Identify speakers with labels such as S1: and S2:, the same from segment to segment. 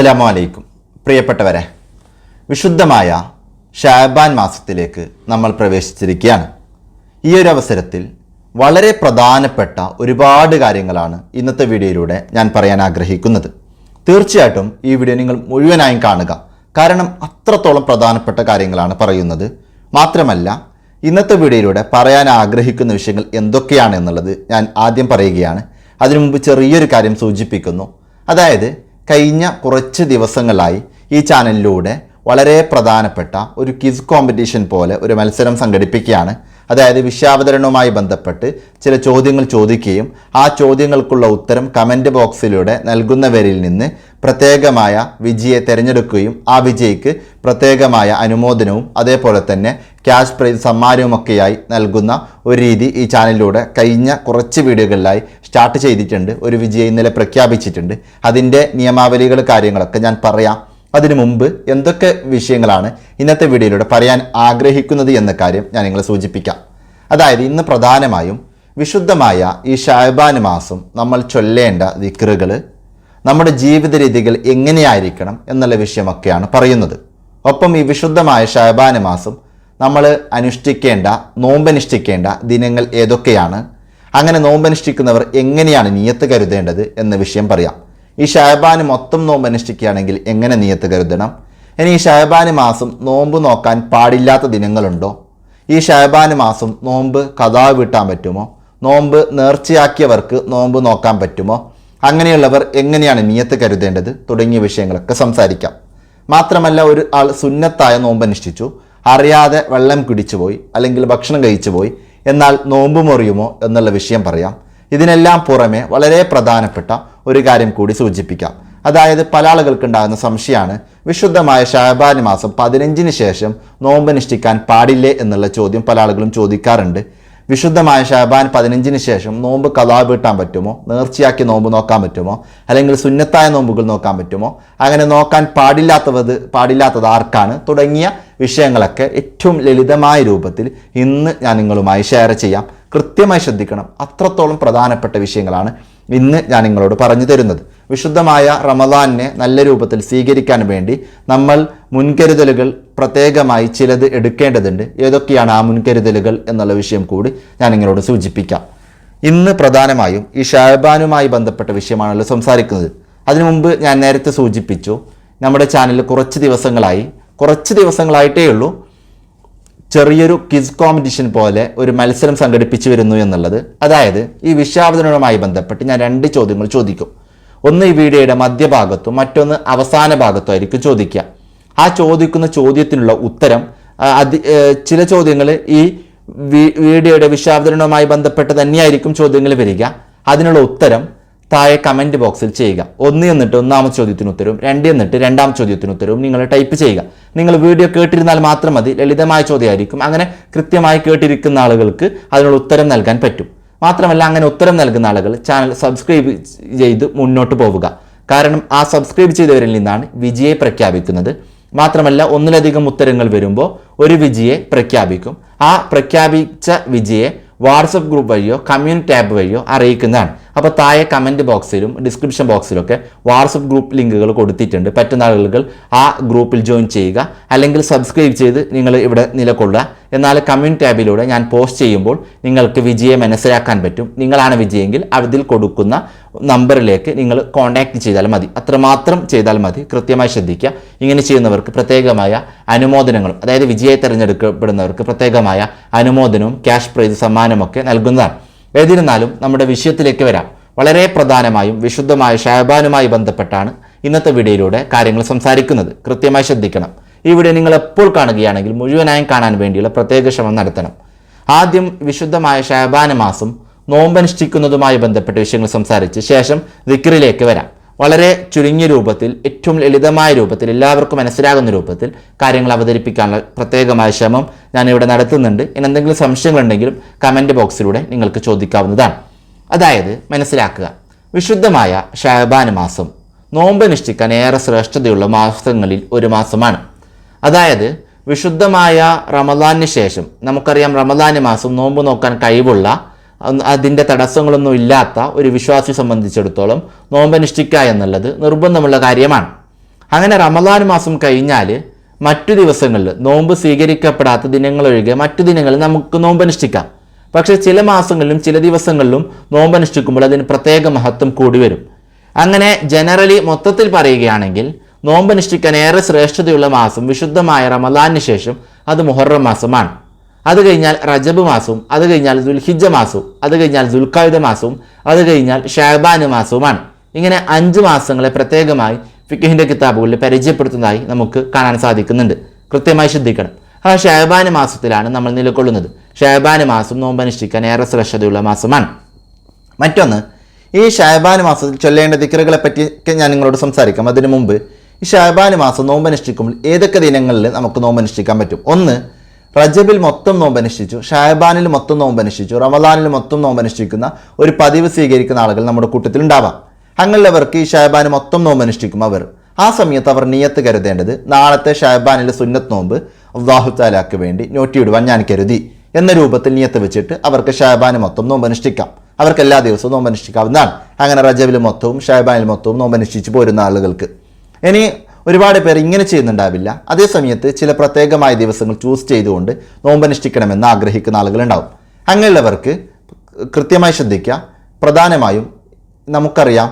S1: അസ്സലാമു അലൈക്കും പ്രിയപ്പെട്ടവരെ വിശുദ്ധമായ ഷാബാൻ മാസത്തിലേക്ക് നമ്മൾ പ്രവേശിച്ചിരിക്കുകയാണ്. ഈ ഒരു അവസരത്തിൽ വളരെ പ്രധാനപ്പെട്ട ഒരുപാട് കാര്യങ്ങളാണ് ഇന്നത്തെ വീഡിയോയിലൂടെ ഞാൻ പറയാൻ ആഗ്രഹിക്കുന്നത്. തീർച്ചയായിട്ടും ഈ വീഡിയോ നിങ്ങൾ മുഴുവനായും കാണുക. കാരണം അത്രത്തോളം പ്രധാനപ്പെട്ട കാര്യങ്ങളാണ് പറയുന്നത്. മാത്രമല്ല ഇന്നത്തെ വീഡിയോയിലൂടെ പറയാൻ ആഗ്രഹിക്കുന്ന വിഷയങ്ങൾ എന്തൊക്കെയാണ് എന്നുള്ളത് ഞാൻ ആദ്യം പറയുകയാണ്. അതിനു മുമ്പ് ചെറിയൊരു കാര്യം സൂചിപ്പിക്കുന്നു. അതായത് കഴിഞ്ഞ കുറച്ച് ദിവസങ്ങളായി ഈ ചാനലിലൂടെ വളരെ പ്രധാനപ്പെട്ട ഒരു ക്വിസ് കോമ്പറ്റീഷൻ പോലെ ഒരു മത്സരം സംഘടിപ്പിക്കുകയാണ്. അതായത് വിഷയാവതരണവുമായി ബന്ധപ്പെട്ട് ചില ചോദ്യങ്ങൾ ചോദിക്കുകയും ആ ചോദ്യങ്ങൾക്കുള്ള ഉത്തരം കമന്റ് ബോക്സിലൂടെ നൽകുന്നവരിൽ നിന്ന് പ്രത്യേകമായ വിജയെ തിരഞ്ഞെടുക്കുകയും ആ വിജയിക്ക് പ്രത്യേകമായ അനുമോദനവും അതേപോലെ തന്നെ ക്യാഷ് പ്രൈസ് സമ്മാനവുമൊക്കെയായി നൽകുന്ന ഒരു രീതി ഈ ചാനലിലൂടെ കഴിഞ്ഞ കുറച്ച് വീഡിയോകളിലായി സ്റ്റാർട്ട് ചെയ്തിട്ടുണ്ട്. ഒരു വിജയം ഇന്നലെ പ്രഖ്യാപിച്ചിട്ടുണ്ട്. അതിന്റെ നിയമാവലികൾ കാര്യങ്ങളൊക്കെ ഞാൻ പറയാം. അതിനു മുമ്പ് എന്തൊക്കെ വിഷയങ്ങളാണ് ഇന്നത്തെ വീഡിയോയിലൂടെ പറയാൻ ആഗ്രഹിക്കുന്നത് എന്ന കാര്യം ഞാൻ നിങ്ങളെ സൂചിപ്പിക്കാം. അതായത് ഇന്ന് പ്രധാനമായും വിശുദ്ധമായ ഈ ഷാബാൻ മാസം നമ്മൾ ചൊല്ലേണ്ട ദിക്റുകൾ നമ്മുടെ ജീവിത രീതികൾ എങ്ങനെയായിരിക്കണം എന്നുള്ള വിഷയമൊക്കെയാണ് പറയുന്നത്. ഒപ്പം ഈ വിശുദ്ധമായ ഷാബാൻ മാസം നമ്മൾ അനുഷ്ഠിക്കേണ്ട നോമ്പനുഷ്ഠിക്കേണ്ട ദിനങ്ങൾ ഏതൊക്കെയാണ്? അങ്ങനെ നോമ്പനുഷ്ഠിക്കുന്നവർ എങ്ങനെയാണ് നിയത്ത് കരുതേണ്ടത് എന്ന വിഷയം പറയാം. ഈ ഷഹബാന് മൊത്തം നോമ്പ് അനുഷ്ഠിക്കുകയാണെങ്കിൽ എങ്ങനെ നിയത്ത് കരുതണം? ഇനി ഈ ഷഹബാന് മാസം നോമ്പ് നോക്കാൻ പാടില്ലാത്ത ദിനങ്ങളുണ്ടോ? ഈ ഷഹബാന് മാസം നോമ്പ് കഥാ വീട്ടാൻ പറ്റുമോ? നോമ്പ് നേർച്ചയാക്കിയവർക്ക് നോമ്പ് നോക്കാൻ പറ്റുമോ? അങ്ങനെയുള്ളവർ എങ്ങനെയാണ് നിയത്ത് കരുതേണ്ടത്? തുടങ്ങിയ വിഷയങ്ങളൊക്കെ സംസാരിക്കാം. മാത്രമല്ല ഒരു ആൾ സുന്നത്തായ നോമ്പ് അനുഷ്ഠിച്ചു അറിയാതെ വെള്ളം കുടിച്ചു പോയി അല്ലെങ്കിൽ ഭക്ഷണം കഴിച്ചു പോയി എന്നാൽ നോമ്പ് മുറിയുമോ എന്നുള്ള വിഷയം പറയാം. ഇതിനെല്ലാം പുറമെ വളരെ പ്രധാനപ്പെട്ട ഒരു കാര്യം കൂടി സൂചിപ്പിക്കാം. അതായത് പല ആളുകൾക്കുണ്ടാകുന്ന സംശയമാണ് വിശുദ്ധമായ ഷാബാനി മാസം പതിനഞ്ചിന് ശേഷം നോമ്പ് നിഷ്ഠിക്കാൻ പാടില്ലേ എന്നുള്ള ചോദ്യം പല ആളുകളും ചോദിക്കാറുണ്ട്. വിശുദ്ധമായ ഷാബാൻ പതിനഞ്ചിന് ശേഷം നോമ്പ് കഥാ വീട്ടാൻ പറ്റുമോ? നേർച്ചയാക്കി നോമ്പ് നോക്കാൻ പറ്റുമോ? അല്ലെങ്കിൽ സുന്നത്തായ നോമ്പുകൾ നോക്കാൻ പറ്റുമോ? അങ്ങനെ നോക്കാൻ പാടില്ലാത്തത് പാടില്ലാത്തത് ആർക്കാണ്? തുടങ്ങിയ വിഷയങ്ങളൊക്കെ ഏറ്റവും ലളിതമായ രൂപത്തിൽ ഇന്ന് ഞാൻ നിങ്ങളുമായി ഷെയർ ചെയ്യാം. കൃത്യമായി ശ്രദ്ധിക്കണം. അത്രത്തോളം പ്രധാനപ്പെട്ട വിഷയങ്ങളാണ് ഇന്ന് ഞാൻ നിങ്ങളോട് പറഞ്ഞു തരുന്നത്. വിശുദ്ധമായ റമദാനിനെ നല്ല രൂപത്തിൽ സ്വീകരിക്കാൻ വേണ്ടി നമ്മൾ മുൻകരുതലുകൾ പ്രത്യേകമായി ചിലത് എടുക്കേണ്ടതുണ്ട്. ഏതൊക്കെയാണ് ആ മുൻകരുതലുകൾ എന്നുള്ള വിഷയം കൂടി ഞാൻ നിങ്ങളോട് സൂചിപ്പിക്കാം. ഇന്ന് പ്രധാനമായും ഈ ഷാബാനുമായി ബന്ധപ്പെട്ട വിഷയമാണല്ലോ സംസാരിക്കുന്നത്. അതിനു മുമ്പ് ഞാൻ നേരത്തെ സൂചിപ്പിച്ചു നമ്മുടെ ചാനലിൽ കുറച്ച് ദിവസങ്ങളായി കുറച്ച് ദിവസങ്ങളായിട്ടേ ഉള്ളൂ ചെറിയൊരു ക്വിസ് കോമ്പറ്റീഷൻ പോലെ ഒരു മത്സരം സംഘടിപ്പിച്ചു വരുന്നു എന്നുള്ളത്. അതായത് ഈ വിഷയാവതരണവുമായി ബന്ധപ്പെട്ട് ഞാൻ രണ്ട് ചോദ്യങ്ങൾ ചോദിക്കും. ഒന്ന് ഈ വീഡിയോയുടെ മധ്യഭാഗത്തും മറ്റൊന്ന് അവസാന ഭാഗത്തും ആയിരിക്കും ചോദിക്കുക. ആ ചോദിക്കുന്ന ചോദ്യത്തിനുള്ള ഉത്തരം അതി ചില ചോദ്യങ്ങൾ ഈ വീഡിയോയുടെ വിഷയാവതരണവുമായി ബന്ധപ്പെട്ട് തന്നെയായിരിക്കും ചോദ്യങ്ങൾ വരിക. അതിനുള്ള ഉത്തരം താഴെ കമന്റ് ബോക്സിൽ ചെയ്യുക. ഒന്ന് എന്നിട്ട് ഒന്നാമത്തെ ചോദ്യത്തിന് ഉത്തരവും രണ്ട് എന്നിട്ട് രണ്ടാം ചോദ്യത്തിന് ഉത്തരവും നിങ്ങൾ ടൈപ്പ് ചെയ്യുക. നിങ്ങൾ വീഡിയോ കേട്ടിരുന്നാൽ മാത്രം മതി ലളിതമായ ചോദ്യമായിരിക്കും. അങ്ങനെ കൃത്യമായി കേട്ടിരിക്കുന്ന ആളുകൾക്ക് അതിനുള്ള ഉത്തരം നൽകാൻ പറ്റും. മാത്രമല്ല അങ്ങനെ ഉത്തരം നൽകുന്ന ആളുകൾ ചാനൽ സബ്സ്ക്രൈബ് ചെയ്ത് മുന്നോട്ട് പോവുക. കാരണം ആ സബ്സ്ക്രൈബ് ചെയ്തവരിൽ നിന്നാണ് വിജയെ പ്രഖ്യാപിക്കുന്നത്. മാത്രമല്ല ഒന്നിലധികം ഉത്തരങ്ങൾ വരുമ്പോൾ ഒരു വിജയെ പ്രഖ്യാപിക്കും. ആ പ്രഖ്യാപിച്ച വിജയെ വാട്സപ്പ് ഗ്രൂപ്പ് വഴിയോ കമ്മ്യൂണിറ്റി ആപ്പ് വഴിയോ അറിയിക്കുന്നതാണ്. അപ്പോൾ താഴെ കമന്റ് ബോക്സിലും ഡിസ്ക്രിപ്ഷൻ ബോക്സിലൊക്കെ വാട്സപ്പ് ഗ്രൂപ്പ് ലിങ്കുകൾ കൊടുത്തിട്ടുണ്ട്. പറ്റുന്ന ആളുകൾ ആ ഗ്രൂപ്പിൽ ജോയിൻ ചെയ്യുക. അല്ലെങ്കിൽ സബ്സ്ക്രൈബ് ചെയ്ത് നിങ്ങൾ ഇവിടെ നിലകൊള്ളുക. എന്നാൽ കമ്മ്യൂണിറ്റി ടാബിലൂടെ ഞാൻ പോസ്റ്റ് ചെയ്യുമ്പോൾ നിങ്ങൾക്ക് വിജയം മനസ്സിലാക്കാൻ പറ്റും. നിങ്ങളാണ് വിജയെങ്കിൽ അതിൽ കൊടുക്കുന്ന നമ്പറിലേക്ക് നിങ്ങൾ കോൺടാക്റ്റ് ചെയ്താൽ മതി. അത്രമാത്രം ചെയ്താൽ മതി. കൃത്യമായി ശ്രദ്ധിക്കുക. ഇങ്ങനെ ചെയ്യുന്നവർക്ക് പ്രത്യേകമായ അനുമോദനങ്ങളും അതായത് വിജയെ തിരഞ്ഞെടുക്കപ്പെടുന്നവർക്ക് പ്രത്യേകമായ അനുമോദനവും ക്യാഷ് പ്രൈസ് സമ്മാനമൊക്കെ നൽകുന്നതാണ്. ഏതിരുന്നാലും നമ്മുടെ വിഷയത്തിലേക്ക് വരാം. വളരെ പ്രധാനമായും വിശുദ്ധമായ ഷാബാനുമായി ബന്ധപ്പെട്ടാണ് ഇന്നത്തെ വീഡിയോയിലൂടെ കാര്യങ്ങൾ സംസാരിക്കുന്നത്. കൃത്യമായി ശ്രദ്ധിക്കണം. ഈ വീഡിയോ നിങ്ങൾ എപ്പോൾ കാണുകയാണെങ്കിൽ മുഴുവനായും കാണാൻ വേണ്ടിയുള്ള പ്രത്യേക ശ്രമം നടത്തണം. ആദ്യം വിശുദ്ധമായ ഷാബാന മാസം നോമ്പനുഷ്ഠിക്കുന്നതുമായി ബന്ധപ്പെട്ട വിഷയങ്ങൾ സംസാരിച്ച് ശേഷം ദിക്റിലേക്ക് വരാം. വളരെ ചുരുങ്ങിയ രൂപത്തിൽ ഏറ്റവും ലളിതമായ രൂപത്തിൽ എല്ലാവർക്കും മനസ്സിലാകുന്ന രൂപത്തിൽ കാര്യങ്ങൾ അവതരിപ്പിക്കാനുള്ള പ്രത്യേകമായ ശ്രമം ഇവിടെ നടത്തുന്നുണ്ട്. ഇനി എന്തെങ്കിലും സംശയങ്ങളുണ്ടെങ്കിലും കമന്റ് ബോക്സിലൂടെ നിങ്ങൾക്ക് ചോദിക്കാവുന്നതാണ്. അതായത് മനസ്സിലാക്കുക. വിശുദ്ധമായ ഷാബാൻ മാസം നോമ്പ് നിഷ്ഠിക്കാൻ ഏറെ ശ്രേഷ്ഠതയുള്ള മാസങ്ങളിൽ ഒരു മാസമാണ്. അതായത് വിശുദ്ധമായ റമദാനിന് ശേഷം നമുക്കറിയാം റമദാന് മാസം നോമ്പ് നോക്കാൻ കഴിവുള്ള അതിന്റെ തടസ്സങ്ങളൊന്നും ഇല്ലാത്ത ഒരു വിശ്വാസി സംബന്ധിച്ചിടത്തോളം നോമ്പനുഷ്ഠിക്കുക എന്നുള്ളത് നിർബന്ധമുള്ള കാര്യമാണ്. അങ്ങനെ റമദാൻ മാസം കഴിഞ്ഞാൽ മറ്റു ദിവസങ്ങളിൽ നോമ്പ് സ്വീകരിക്കപ്പെടാത്ത ദിനങ്ങളൊഴികെ മറ്റു ദിനങ്ങളിൽ നമുക്ക് നോമ്പ് അനുഷ്ഠിക്കാം പക്ഷേ ചില മാസങ്ങളിലും ചില ദിവസങ്ങളിലും നോമ്പനുഷ്ഠിക്കുമ്പോൾ അതിന് പ്രത്യേക മഹത്വം കൂടി വരും. അങ്ങനെ ജനറലി മൊത്തത്തിൽ പറയുകയാണെങ്കിൽ നോമ്പനുഷ്ഠിക്കാൻ ഏറെ ശ്രേഷ്ഠതയുള്ള മാസം വിശുദ്ധമായ റമദാനിന് ശേഷം അത് മുഹറം മാസമാണ്. അത് കഴിഞ്ഞാൽ റജബ് മാസവും അത് കഴിഞ്ഞാൽ ദുൽഹിജ മാസവും അത് കഴിഞ്ഞാൽ ദുൽഖായുധ മാസവും അത് കഴിഞ്ഞാൽ ഷാബാന് മാസവുമാണ്. ഇങ്ങനെ അഞ്ച് മാസങ്ങളെ പ്രത്യേകമായി ഫിഖിന്റെ കിതാബുകളിൽ പരിചയപ്പെടുത്തുന്നതായി നമുക്ക് കാണാൻ സാധിക്കുന്നുണ്ട്. കൃത്യമായി ശ്രദ്ധിക്കണം. ആ ഷാബാന് മാസത്തിലാണ് നമ്മൾ നിലകൊള്ളുന്നത്. ഷാബാന് മാസം നോമ്പനുഷ്ഠിക്കാൻ ഏറെ ശ്രദ്ധയുള്ള മാസമാണ്. മറ്റൊന്ന് ഈ ഷാബാന് മാസത്തിൽ ചൊല്ലേണ്ട ദിക്കറുകളെ പറ്റിയൊക്കെ ഞാൻ നിങ്ങളോട് സംസാരിക്കാം. അതിനു മുമ്പ് ഈ ഷാബാന് മാസം നോമ്പനുഷ്ഠിക്കുമ്പോൾ ഏതൊക്കെ ദിനങ്ങളിൽ നമുക്ക് നോമ്പനുഷ്ഠിക്കാൻ പറ്റും? ഒന്ന് റജബിൽ മൊത്തം നോമ്പനുഷ്ഠിച്ചു ഷാഹബാനിൽ മൊത്തം നോമ്പനുഷ്ഠിച്ചു റമദാനിൽ മൊത്തം നോമ്പനുഷ്ഠിക്കുന്ന ഒരു പതിവ് സ്വീകരിക്കുന്ന ആളുകൾ നമ്മുടെ കൂട്ടത്തിൽ ഉണ്ടാവാം. അങ്ങനെയുള്ളവർക്ക് ഈ ഷാഹബാന് മൊത്തം നോമ്പനുഷ്ഠിക്കും അവർ. ആ സമയത്ത് അവർ നിയത്ത് കരുതേണ്ടത് നാളത്തെ ഷാഹബാനിലെ സുന്നത്ത് നോമ്പ് അള്ളാഹു താലാക്ക് വേണ്ടി നോട്ടിയിടുവാൻ ഞാൻ കരുതി എന്ന രൂപത്തിൽ നിയത്ത് വെച്ചിട്ട് അവർക്ക് ഷാഹബാന് മൊത്തം നോമ്പനുഷ്ഠിക്കാം. അവർക്ക് എല്ലാ ദിവസവും നോമ്പനുഷ്ഠിക്കാവുന്നതാണ്. അങ്ങനെ റജബിൽ മൊത്തവും ഷാഹബാനിൽ മൊത്തവും നോമ്പനുഷ്ഠിച്ച് പോരുന്ന ആളുകൾക്ക്. ഇനി ഒരുപാട് പേർ ഇങ്ങനെ ചെയ്യുന്നുണ്ടാവില്ല. അതേ സമയത്ത് ചില പ്രത്യേകമായ ദിവസങ്ങൾ ചൂസ് ചെയ്തുകൊണ്ട് നോമ്പനുഷ്ഠിക്കണമെന്ന് ആഗ്രഹിക്കുന്ന ആളുകളുണ്ടാവും. അങ്ങനെയുള്ളവർക്ക് കൃത്യമായി ശ്രദ്ധിക്കുക. പ്രധാനമായും നമുക്കറിയാം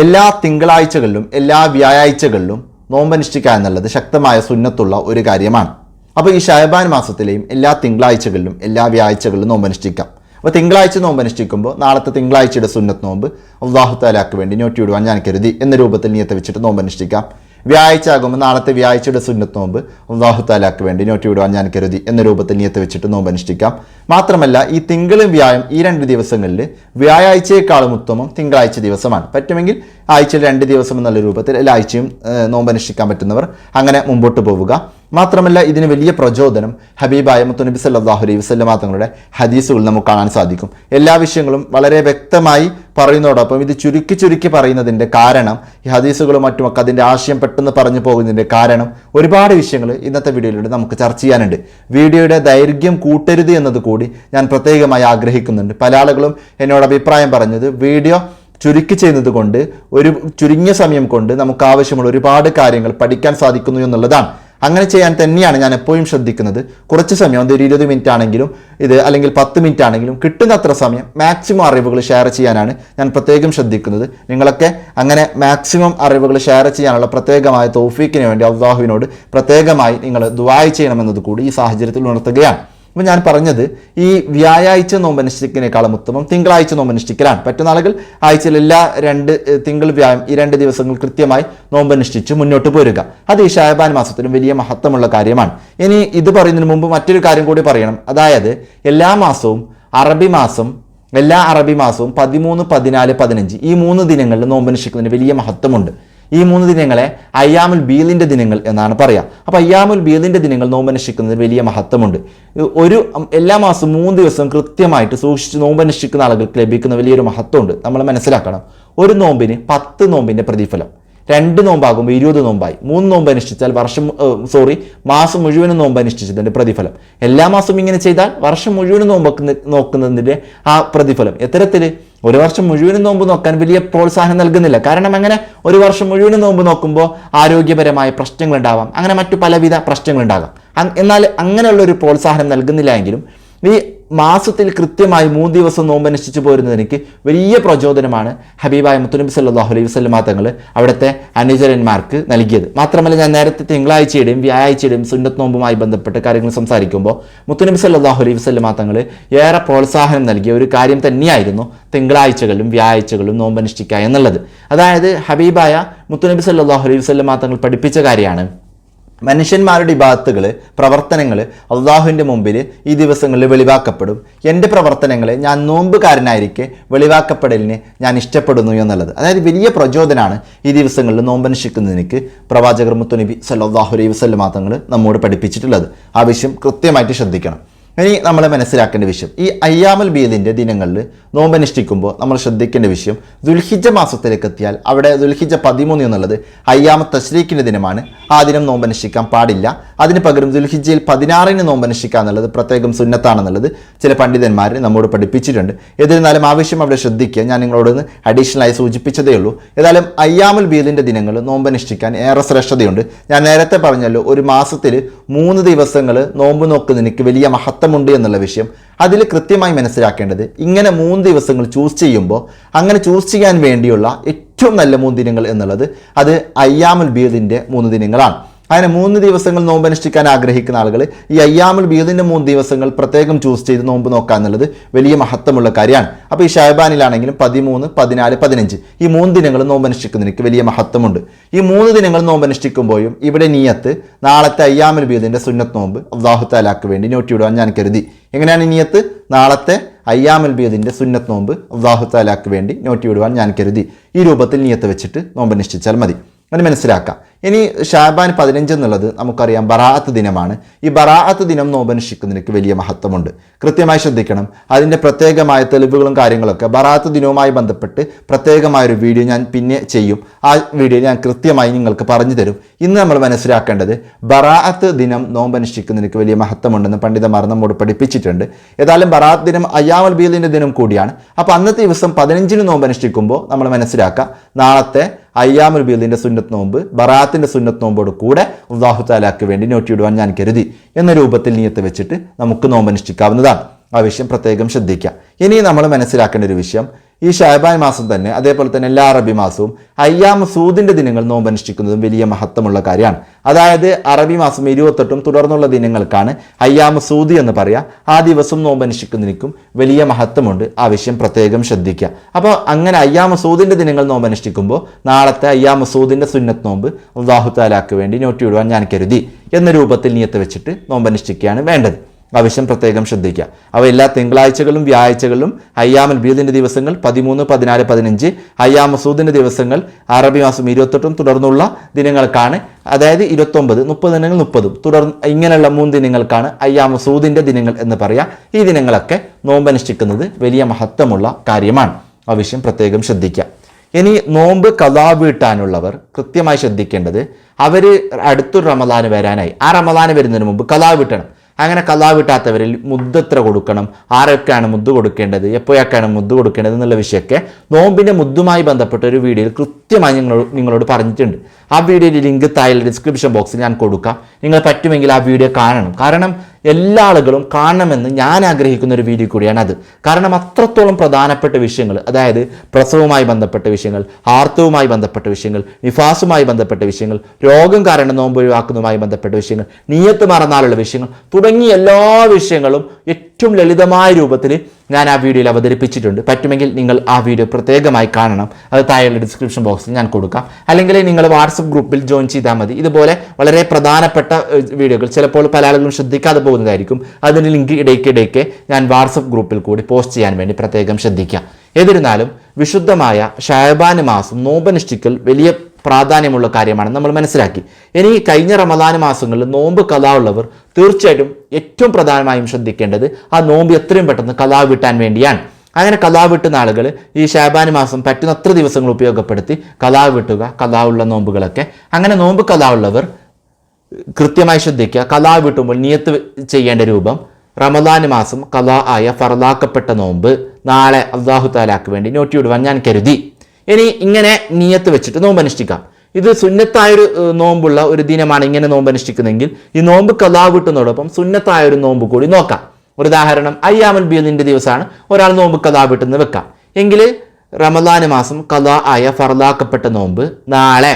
S1: എല്ലാ തിങ്കളാഴ്ചകളിലും എല്ലാ വ്യാഴാഴ്ചകളിലും നോമ്പനുഷ്ഠിക്കുക എന്നുള്ളത് ശക്തമായ സുന്നത്തുള്ള ഒരു കാര്യമാണ്. അപ്പോൾ ഈ ഷഹബാൻ മാസത്തിലെയും എല്ലാ തിങ്കളാഴ്ചകളിലും എല്ലാ വ്യാഴ്ചകളിലും നോമ്പനുഷ്ഠിക്കാം. അപ്പോൾ തിങ്കളാഴ്ച നോമ്പനുഷ്ഠിക്കുമ്പോൾ നാളത്തെ തിങ്കളാഴ്ചയുടെ സുന്നത്ത് നോമ്പ് അള്ളാഹു താലാക്ക് വേണ്ടി നോട്ടി വിടുവാൻ ഞാൻ കരുതി. എന്ന രൂപത്തിൽ നിയത്ത് വെച്ചിട്ട് നോമ്പനുഷ്ഠിക്കാം. വ്യാഴ്ച ആകുമ്പോൾ നാളത്തെ വ്യാഴ്ചയുടെ സുന്നത്ത് നോമ്പ് അള്ളാഹു താലാക്ക് വേണ്ടി നോട്ടി വിടുവാൻ ഞാൻ കരുതി എന്ന രൂപത്തിൽ നിയത്ത് വെച്ചിട്ട് നോമ്പ് അനുഷ്ഠിക്കാം. മാത്രമല്ല ഈ തിങ്കളും വ്യായം ഈ രണ്ട് ദിവസങ്ങളിൽ വ്യാഴാഴ്ചയെക്കാളും ഉത്തമം തിങ്കളാഴ്ച ദിവസമാണ്. പറ്റുമെങ്കിൽ ആഴ്ചയിൽ രണ്ട് ദിവസം എന്നുള്ള രൂപത്തിൽ എല്ലാ ആഴ്ചയും നോമ്പ് അനുഷ്ഠിക്കാൻ പറ്റുന്നവർ അങ്ങനെ മുമ്പോട്ട് പോവുക. മാത്രമല്ല ഇതിന് വലിയ പ്രചോദനം ഹബീബായ മുത്തുനബി സല്ലാഹു അലൈഹി വസല്ലമ തങ്ങളുടെ ഹദീസുകൾ നമുക്ക് കാണാൻ സാധിക്കും. എല്ലാ വിഷയങ്ങളും വളരെ വ്യക്തമായി പറയുന്നതോടൊപ്പം ഇത് ചുരുക്കി ചുരുക്കി പറയുന്നതിന്റെ കാരണം ഈ ഹദീസുകളും മറ്റുമൊക്കെ അതിന്റെ ആശയം പെട്ടെന്ന് പറഞ്ഞു പോകുന്നതിന്റെ കാരണം ഒരുപാട് വിഷയങ്ങൾ ഇന്നത്തെ വീഡിയോയിലൂടെ നമുക്ക് ചർച്ച ചെയ്യാനുണ്ട്. വീഡിയോയുടെ ദൈർഘ്യം കൂട്ടരുത് എന്നത് കൂടി ഞാൻ പ്രത്യേകമായി ആഗ്രഹിക്കുന്നുണ്ട്. പല ആളുകളും എന്നോട് അഭിപ്രായം പറഞ്ഞത് വീഡിയോ ചുരുക്കി ചെയ്യുന്നത് കൊണ്ട് ഒരു ചുരുങ്ങിയ സമയം കൊണ്ട് നമുക്ക് ആവശ്യമുള്ള ഒരുപാട് കാര്യങ്ങൾ പഠിക്കാൻ സാധിക്കുന്നു എന്നുള്ളതാണ്. അങ്ങനെ ചെയ്യാൻ തന്നെയാണ് ഞാൻ എപ്പോഴും ശ്രദ്ധിക്കുന്നത്. കുറച്ച് സമയം അത് ഒരു ഇരുപത് മിനിറ്റ് ആണെങ്കിലും ഇത് അല്ലെങ്കിൽ പത്ത് മിനിറ്റ് ആണെങ്കിലും കിട്ടുന്നത്ര സമയം മാക്സിമം അറിവുകൾ ഷെയർ ചെയ്യാനാണ് ഞാൻ പ്രത്യേകം ശ്രദ്ധിക്കുന്നത്. നിങ്ങളൊക്കെ അങ്ങനെ മാക്സിമം അറിവുകൾ ഷെയർ ചെയ്യാനുള്ള പ്രത്യേകമായ തോഫീക്കിന് വേണ്ടി അള്ളാഹുവിനോട് പ്രത്യേകമായി നിങ്ങൾ ദുബായ് ചെയ്യണമെന്നത് കൂടി ഈ സാഹചര്യത്തിൽ ഉണർത്തുകയാണ്. അപ്പോൾ ഞാൻ പറഞ്ഞത് ഈ വ്യാഴാഴ്ച നോമ്പനുഷ്ഠിക്കുന്നതിനേക്കാളും ഉത്തമം തിങ്കളാഴ്ച നോമ്പനുഷ്ഠിക്കലാണ്. പറ്റുന്ന ആളുകൾ ആഴ്ചയിൽ എല്ലാ രണ്ട് തിങ്കൾ വ്യായം ഈ രണ്ട് ദിവസങ്ങൾ കൃത്യമായി നോമ്പനുഷ്ഠിച്ച് മുന്നോട്ട് പോരുക. അത് ഈ ഷായബാൻ മാസത്തിലും വലിയ മഹത്വമുള്ള കാര്യമാണ്. ഇനി ഇത് പറയുന്നതിന് മുമ്പ് മറ്റൊരു കാര്യം കൂടി പറയണം. അതായത് എല്ലാ മാസവും അറബി മാസം എല്ലാ അറബി മാസവും പതിമൂന്ന് പതിനാല് പതിനഞ്ച് ഈ മൂന്ന് ദിനങ്ങളിൽ നോമ്പനുഷ്ഠിക്കുന്നതിന് വലിയ മഹത്വമുണ്ട്. ഈ മൂന്ന് ദിനങ്ങളെ അയ്യാമുൽ ബീലിന്റെ ദിനങ്ങൾ എന്നാണ് പറയുക അപ്പോൾ അയ്യാമുൽ ബീലിന്റെ ദിനങ്ങൾ നോമ്പനുഷ്ഠിക്കുന്നതിന് വലിയ മഹത്വമുണ്ട്. ഒരു എല്ലാ മാസവും മൂന്ന് ദിവസം കൃത്യമായിട്ട് സൂക്ഷിച്ച് നോമ്പനുഷ്ഠിക്കുന്ന ആളുകൾക്ക് ലഭിക്കുന്ന വലിയൊരു മഹത്വമുണ്ട്. നമ്മൾ മനസ്സിലാക്കണം. ഒരു നോമ്പിന് പത്ത് നോമ്പിന്റെ പ്രതിഫലം. രണ്ട് നോമ്പാകുമ്പോൾ ഇരുപത് നോമ്പായി. മൂന്ന് നോമ്പ് അനുഷ്ഠിച്ചാൽ വർഷം സോറി മാസം മുഴുവനും നോമ്പ് അനുഷ്ഠിച്ചതിന്റെ പ്രതിഫലം. എല്ലാ മാസവും ഇങ്ങനെ ചെയ്താൽ വർഷം മുഴുവനും നോമ്പ് നോക്കുന്നതിന്റെ ആ പ്രതിഫലം. എത്തരത്തിൽ ഒരു വർഷം മുഴുവനും നോമ്പ് നോക്കാൻ വലിയ പ്രോത്സാഹനം നൽകുന്നില്ല. കാരണം അങ്ങനെ ഒരു വർഷം മുഴുവനും നോമ്പ് നോക്കുമ്പോൾ ആരോഗ്യപരമായ പ്രശ്നങ്ങൾ ഉണ്ടാവാം. അങ്ങനെ മറ്റു പലവിധ പ്രശ്നങ്ങൾ ഉണ്ടാകാം. എന്നാൽ അങ്ങനെയുള്ള ഒരു പ്രോത്സാഹനം നൽകുന്നില്ല എങ്കിലും ഈ മാസത്തിൽ കൃത്യമായി മൂന്ന് ദിവസം നോമ്പ് അനുഷ്ഠിച്ചു പോരുന്നത് എനിക്ക് വലിയ പ്രചോദനമാണ്. ഹബീബായ മുത്തുനബി സല്ലാഹു അലൈഹി വസ്ലമാ തങ്ങൾ അവിടുത്തെ അനുചരന്മാർക്ക് നൽകിയത്. മാത്രമല്ല ഞാൻ നേരത്തെ തിങ്കളാഴ്ചയുടെയും വ്യാഴാഴ്ചയുടെയും സുന്നത്ത് നോമ്പുമായി ബന്ധപ്പെട്ട കാര്യങ്ങൾ സംസാരിക്കുമ്പോൾ മുത്തുനബി സല്ലാഹു അലൈഹി വസ്ലമാ തങ്ങൾ ഏറെ പ്രോത്സാഹനം നൽകിയ ഒരു കാര്യം തന്നെയായിരുന്നു തിങ്കളാഴ്ചകളിലും നോമ്പ് അനുഷ്ഠിക്കുക എന്നുള്ളത്. അതായത് ഹബീബായ മുത്തുനബി സല്ലാഹു അലൈഹി വസ്ലമാ തങ്ങൾ പഠിപ്പിച്ച കാര്യമാണ്. മനുഷ്യന്മാരുടെ ഇബാത്തുകൾ പ്രവർത്തനങ്ങൾ അള്ളാഹുവിന്റെ മുമ്പിൽ ഈ ദിവസങ്ങളിൽ വെളിവാക്കപ്പെടും. എന്റെ പ്രവർത്തനങ്ങൾ ഞാൻ നോമ്പുകാരനായിരിക്കെ വെളിവാക്കപ്പെടലിന് ഞാൻ ഇഷ്ടപ്പെടുന്നു എന്നുള്ളത്. അതായത് വലിയ പ്രചോദനമാണ് ഈ ദിവസങ്ങളിൽ നോമ്പനുഷ്ഠിക്കുന്നതിന് പ്രവാചകർ മുത്തുനബി സല്ലാഹു അലൈഹി വസ്ലം തങ്ങൾ നമ്മോട് പഠിപ്പിച്ചിട്ടുള്ളത്. ആവശ്യം കൃത്യമായിട്ട് ശ്രദ്ധിക്കണം. ഇനി നമ്മൾ മനസ്സിലാക്കേണ്ട വിഷയം. ഈ അയ്യാമൽ ബീദിന്റെ ദിനങ്ങളിൽ നോമ്പനുഷ്ഠിക്കുമ്പോൾ നമ്മൾ ശ്രദ്ധിക്കേണ്ട വിഷയം ദുൽഹിജ മാസത്തിലേക്ക് എത്തിയാൽ അവിടെ ദുൽഹിജ പതിമൂന്ന് എന്നുള്ളത് അയ്യാമ തശ്രീഖിന്റെ ദിനമാണ്. ആ ദിനം നോമ്പനുഷ്ഠിക്കാൻ പാടില്ല. അതിന് പകരം ദുൽഹിജയിൽ പതിനാറിന് നോമ്പനുഷ്ഠിക്കുക എന്നുള്ളത് പ്രത്യേകം സുന്നത്താണെന്നുള്ളത് ചില പണ്ഡിതന്മാർ നമ്മോട് പഠിപ്പിച്ചിട്ടുണ്ട്. എന്നിരുന്നാലും ആവശ്യം അവിടെ ശ്രദ്ധിക്കുക. ഞാൻ നിങ്ങളോട് അഡീഷണലായി സൂചിപ്പിച്ചതേ ഉള്ളൂ. ഏതായാലും അയ്യാമൽ ബീദിന്റെ ദിനങ്ങൾ നോമ്പനുഷ്ഠിക്കാൻ ഏറെ ശ്രേഷ്ഠതയുണ്ട്. ഞാൻ നേരത്തെ പറഞ്ഞല്ലോ ഒരു മാസത്തിൽ മൂന്ന് ദിവസങ്ങൾ നോമ്പ് നോക്കുന്നതിന് വലിയ മഹത്വമുണ്ട് എന്നുള്ള വിഷയം അതിൽ കൃത്യമായി മനസ്സിലാക്കേണ്ടത് ഇങ്ങനെ മൂന്ന് ദിവസങ്ങൾ ചൂസ് ചെയ്യുമ്പോൾ അങ്ങനെ ചൂസ് ചെയ്യാൻ വേണ്ടിയുള്ള ഏറ്റവും നല്ല മൂന്ന് ദിനങ്ങൾ എന്നുള്ളത് അത് അയ്യാമുൽ ബീദിന്റെ മൂന്ന് ദിനങ്ങളാണ്. അങ്ങനെ മൂന്ന് ദിവസങ്ങൾ നോമ്പ് അനുഷ്ഠിക്കാൻ ആഗ്രഹിക്കുന്ന ആളുകൾ ഈ അയ്യാമുൽ ബീദിന്റെ മൂന്ന് ദിവസങ്ങൾ പ്രത്യേകം ചൂസ് ചെയ്ത് നോമ്പ് നോക്കുക എന്നുള്ളത് വലിയ മഹത്വമുള്ള കാര്യമാണ്. അപ്പോൾ ഈ ഷഹബാനിലാണെങ്കിലും പതിമൂന്ന് പതിനാല് പതിനഞ്ച് ഈ മൂന്ന് ദിനങ്ങൾ നോമ്പ് അനുഷ്ഠിക്കുന്നതിന് വലിയ മഹത്വമുണ്ട്. ഈ മൂന്ന് ദിനങ്ങൾ നോമ്പ് അനുഷ്ഠിക്കുമ്പോഴും ഇവിടെ നീയത്ത് നാളത്തെ അയ്യാമുൽ ബീദിന്റെ സുന്നത്ത് നോമ്പ് അള്ളാഹു താലാക്ക് വേണ്ടി നോട്ടിവിടുവാൻ ഞാൻ കരുതി. എങ്ങനെയാണ് നീയത്ത്? നാളത്തെ അയ്യാമൽ ബീദിന്റെ സുന്നത്ത് നോമ്പ് അള്ളാഹു താലാക്ക് വേണ്ടി നോട്ടി വിടുവാൻ ഞാൻ കരുതി. ഈ രൂപത്തിൽ നീയത്ത് വെച്ചിട്ട് നോമ്പ് അനുഷ്ഠിച്ചാൽ മതി. അത് മനസ്സിലാക്കാം. ഇനി ഷാബാൻ പതിനഞ്ച് എന്നുള്ളത് നമുക്കറിയാം ബറാഅത്ത് ദിനമാണ്. ഈ ബറാഅത്ത് ദിനം നോമ്പനുഷ്ഠിക്കുന്നതിന് വലിയ മഹത്വമുണ്ട്. കൃത്യമായി ശ്രദ്ധിക്കണം. അതിന്റെ പ്രത്യേകമായ തെളിവുകളും കാര്യങ്ങളൊക്കെ ബറാഅത്ത് ദിനവുമായി ബന്ധപ്പെട്ട് പ്രത്യേകമായൊരു വീഡിയോ ഞാൻ പിന്നെ ചെയ്യും. ആ വീഡിയോ ഞാൻ കൃത്യമായി നിങ്ങൾക്ക് പറഞ്ഞു തരും. ഇന്ന് നമ്മൾ മനസ്സിലാക്കേണ്ടത് ബറാഅത്ത് ദിനം നോമ്പനുഷ്ഠിക്കുന്നതിനൊക്കെ വലിയ മഹത്വമുണ്ടെന്ന് പണ്ഡിതന്മാർ നമ്മോട് പഠിപ്പിച്ചിട്ടുണ്ട്. ഏതായാലും ബറാഅത്ത് ദിനം അയ്യാമൽ ബീദിന്റെ ദിനം കൂടിയാണ്. അപ്പോൾ അന്നത്തെ ദിവസം പതിനഞ്ചിന് നോമ്പനുഷ്ഠിക്കുമ്പോൾ നമ്മൾ മനസ്സിലാക്കുക നാളത്തെ അയ്യാമുൽ ബീദിന്റെ സുന്നത്ത് നോമ്പ് ബറാത്തിന്റെ സുന്നത്ത് നോമ്പോട് കൂടെ അള്ളാഹു താലാക്ക് വേണ്ടി നോട്ടിയിടുവാൻ ഞാൻ കരുതി എന്ന രൂപത്തിൽ നീയത്ത് വെച്ചിട്ട് നമുക്ക് നോമ്പനുഷ്ഠിക്കാവുന്നതാണ്. ആ വിഷയം പ്രത്യേകം ശ്രദ്ധിക്കുക. ഇനി നമ്മൾ മനസ്സിലാക്കേണ്ട ഒരു വിഷയം ഈ ഷാബായ് മാസം തന്നെ അതേപോലെ തന്നെ എല്ലാ അറബി മാസവും അയ്യാം സൂദിന്റെ ദിനങ്ങൾ നോമ്പനുഷ്ഠിക്കുന്നതും വലിയ മഹത്വമുള്ള കാര്യമാണ്. അതായത് അറബി മാസം ഇരുപത്തെട്ടും തുടർന്നുള്ള ദിനങ്ങൾക്കാണ് അയ്യാം സൂദി എന്ന് പറയുക ആ ദിവസം നോമ്പനുഷ്ഠിക്കുന്നതിനും വലിയ മഹത്വമുണ്ട്. ആവശ്യം പ്രത്യേകം ശ്രദ്ധിക്കുക. അപ്പോൾ അങ്ങനെ അയ്യാം സൂദിന്റെ ദിനങ്ങൾ നോമ്പനുഷ്ഠിക്കുമ്പോൾ നാളത്തെ അയ്യാം സൂദിന്റെ സുന്നത്ത് നോമ്പ് അള്ളാഹു താലാക്ക് വേണ്ടി നോട്ടി വിടുവാൻ ഞാൻ കരുതി. എന്ന രൂപത്തിൽ നിയത്ത് വെച്ചിട്ട് നോമ്പനുഷ്ഠിക്കുകയാണ് വേണ്ടത്. ആവശ്യം പ്രത്യേകം ശ്രദ്ധിക്കുക. അവ എല്ലാ തിങ്കളാഴ്ചകളും വ്യാഴ്ചകളിലും അയ്യാമൽ ബീദിന്റെ ദിവസങ്ങൾ പതിമൂന്ന് പതിനാല് പതിനഞ്ച് അയ്യാം മസൂദിന്റെ ദിവസങ്ങൾ അറബി മാസം ഇരുപത്തെട്ടും തുടർന്നുള്ള ദിനങ്ങൾക്കാണ്. അതായത് ഇരുപത്തൊമ്പത് മുപ്പത് ദിനങ്ങൾ മുപ്പതും. തുടർ ഇങ്ങനെയുള്ള മൂന്ന് ദിനങ്ങൾക്കാണ് അയ്യാം മസൂദിന്റെ ദിനങ്ങൾ എന്ന് പറയാം. ഈ ദിനങ്ങളൊക്കെ നോമ്പനുഷ്ഠിക്കുന്നത് വലിയ മഹത്വമുള്ള കാര്യമാണ്. ആവശ്യം പ്രത്യേകം ശ്രദ്ധിക്കുക. ഇനി നോമ്പ് കഥാ വീട്ടാനുള്ളവർ കൃത്യമായി ശ്രദ്ധിക്കേണ്ടത് അവർ അടുത്തൊരു റമദാന് വരാനായി. ആ റമദാന് വരുന്നതിന് മുമ്പ് കഥാ വീട്ടണം. അങ്ങനെ കഥാ വീട്ടാത്തവരിൽ മുദ്ദെത്ര കൊടുക്കണം? ആരൊക്കെയാണ് മുദ്ദ് കൊടുക്കേണ്ടത്? എപ്പോഴൊക്കെയാണ് മുദ്ദ് കൊടുക്കേണ്ടത് എന്നുള്ള വിഷയമൊക്കെ നോമ്പിന്റെ മുദ്ദുമായി ബന്ധപ്പെട്ട ഒരു വീഡിയോയിൽ കൃത്യമായി നിങ്ങളോട് നിങ്ങളോട് പറഞ്ഞിട്ടുണ്ട്. ആ വീഡിയോയുടെ ലിങ്ക് താഴെ ഡിസ്ക്രിപ്ഷൻ ബോക്സിൽ ഞാൻ കൊടുക്കാം. നിങ്ങൾ പറ്റുമെങ്കിൽ ആ വീഡിയോ കാണണം. കാരണം എല്ലാ ആളുകളും കാണണമെന്ന് ഞാൻ ആഗ്രഹിക്കുന്ന ഒരു വീഡിയോ കൂടിയാണ് അത്. കാരണം അത്രത്തോളം പ്രധാനപ്പെട്ട വിഷയങ്ങൾ അതായത് പ്രസവവുമായി ബന്ധപ്പെട്ട വിഷയങ്ങൾ ആർത്തവുമായി ബന്ധപ്പെട്ട വിഷയങ്ങൾ നിഫാസുമായി ബന്ധപ്പെട്ട വിഷയങ്ങൾ രോഗം കാരണം നോമ്പ് ഒഴിവാക്കുന്നതുമായി ബന്ധപ്പെട്ട വിഷയങ്ങൾ നീയത്ത് മറന്നാലുള്ള വിഷയങ്ങൾ തുടങ്ങിയ എല്ലാ വിഷയങ്ങളും ഏറ്റവും ലളിതമായ രൂപത്തിൽ ഞാൻ ആ വീഡിയോയിൽ അവതരിപ്പിച്ചിട്ടുണ്ട്. പറ്റുമെങ്കിൽ നിങ്ങൾ ആ വീഡിയോ പ്രത്യേകമായി കാണണം. അത് താഴെയുള്ള ഡിസ്ക്രിപ്ഷൻ ബോക്സിൽ ഞാൻ കൊടുക്കാം. അല്ലെങ്കിൽ നിങ്ങൾ വാട്സപ്പ് ഗ്രൂപ്പിൽ ജോയിൻ ചെയ്താൽ മതി. ഇതുപോലെ വളരെ പ്രധാനപ്പെട്ട വീഡിയോകൾ ചിലപ്പോൾ പല ആളുകളും ശ്രദ്ധിക്കാതെ പോകുന്നതായിരിക്കും. അതിന് ലിങ്ക് ഇടയ്ക്കിടയ്ക്ക് ഞാൻ വാട്സപ്പ് ഗ്രൂപ്പിൽ കൂടി പോസ്റ്റ് ചെയ്യാൻ വേണ്ടി പ്രത്യേകം ശ്രദ്ധിക്കാം. എന്നിരുന്നാലും വിശുദ്ധമായ ഷാബാന് മാസം നോമ്പനുഷ്ഠിക്കൽ വലിയ പ്രാധാന്യമുള്ള കാര്യമാണ്. നമ്മൾ മനസ്സിലാക്കി. ഇനി കഴിഞ്ഞ റമദാന മാസങ്ങളിൽ നോമ്പ് കഥ ഉള്ളവർ തീർച്ചയായിട്ടും ഏറ്റവും പ്രധാനമായും ശ്രദ്ധിക്കേണ്ടത് ആ നോമ്പ് എത്രയും പെട്ടെന്ന് കലാ വിട്ടാൻ വേണ്ടിയാണ്. അങ്ങനെ കലാ വിട്ടുന്ന ആളുകൾ ഈ ഷാബാന് മാസം പറ്റുന്ന അത്ര ദിവസങ്ങൾ ഉപയോഗപ്പെടുത്തി കലാ വിട്ടുക കലാവുള്ള നോമ്പുകളൊക്കെ. അങ്ങനെ നോമ്പ് കലാവുള്ളവർ കൃത്യമായി ശ്രദ്ധിക്കുക. കലാ വിട്ടുമ്പോൾ നിയത്ത് ചെയ്യേണ്ട രൂപം റമദാൻ മാസം കലാ ആയ ഫറലാക്കപ്പെട്ട നോമ്പ് നാളെ അള്ളാഹു താലാക്ക് വേണ്ടി നോട്ടി വിടുവാൻ ഞാൻ കരുതി. ഇനി ഇങ്ങനെ നീയത്ത് വെച്ചിട്ട് നോമ്പ് അനുഷ്ഠിക്കാം. ഇത് സുന്നത്തായൊരു നോമ്പുള്ള ഒരു ദിനമാണ് ഇങ്ങനെ നോമ്പ് അനുഷ്ഠിക്കുന്നതെങ്കിൽ ഈ നോമ്പ് കലാ വിട്ടുന്നതോടൊപ്പം സുന്നത്തായൊരു നോമ്പ് കൂടി നോക്കാം. ഒരു ഉദാഹരണം അയ്യാമൽ ബീദിന്റെ ദിവസമാണ് ഒരാൾ നോമ്പ് കലാ വിട്ടുന്ന് വെക്കാം. എങ്കിൽ റമദാൻ മാസം കലാ ആയ ഫറലാക്കപ്പെട്ട നോമ്പ് നാളെ